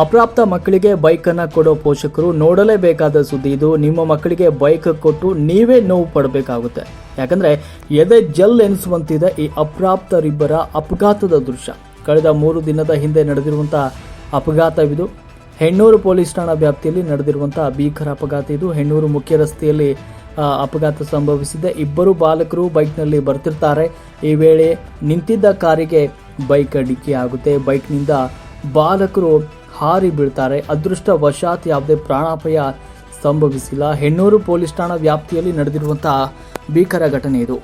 ಅಪ್ರಾಪ್ತ ಮಕ್ಕಳಿಗೆ ಬೈಕನ್ನು ಕೊಡೋ ಪೋಷಕರು ನೋಡಲೇಬೇಕಾದ ಸುದ್ದಿ ಇದು. ನಿಮ್ಮ ಮಕ್ಕಳಿಗೆ ಬೈಕ್ ಕೊಟ್ಟು ನೀವೇ ನೋವು ಪಡಬೇಕಾಗುತ್ತೆ. ಯಾಕಂದ್ರೆ ಎದೆ ಜಲ್ ಎನಿಸುವಂತಿದೆ ಈ ಅಪ್ರಾಪ್ತರಿಬ್ಬರ ಅಪಘಾತದ ದೃಶ್ಯ. ಕಳೆದ ಮೂರು ದಿನದ ಹಿಂದೆ ನಡೆದಿರುವಂತಹ ಅಪಘಾತವಿದು. ಹೆಣ್ಣೂರು ಪೊಲೀಸ್ ಠಾಣಾ ವ್ಯಾಪ್ತಿಯಲ್ಲಿ ನಡೆದಿರುವಂತಹ ಭೀಕರ ಅಪಘಾತ ಇದು. ಹೆಣ್ಣೂರು ಮುಖ್ಯ ರಸ್ತೆಯಲ್ಲಿ ಅಪಘಾತ ಸಂಭವಿಸಿದೆ. ಇಬ್ಬರು ಬಾಲಕರು ಬೈಕ್ನಲ್ಲಿ ಬರ್ತಿರ್ತಾರೆ. ಈ ವೇಳೆ ನಿಂತಿದ್ದ ಕಾರಿಗೆ ಬೈಕ್ ಡಿಕ್ಕಿ ಆಗುತ್ತೆ ಬೈಕ್ನಿಂದ ಬಾಲಕರು ಹಾರಿ ಬೀಳ್ತಾರೆ. ಅದೃಷ್ಟವಶಾತ್ ಯಾವುದೇ ಪ್ರಾಣಾಪಾಯ ಸಂಭವಿಸಿಲ್ಲ. ಹೆಣ್ಣೂರು ಪೊಲೀಸ್ ಠಾಣಾ ವ್ಯಾಪ್ತಿಯಲ್ಲಿ ನಡೆದಿರುವಂತಹ ಭೀಕರ ಘಟನೆ ಇದು.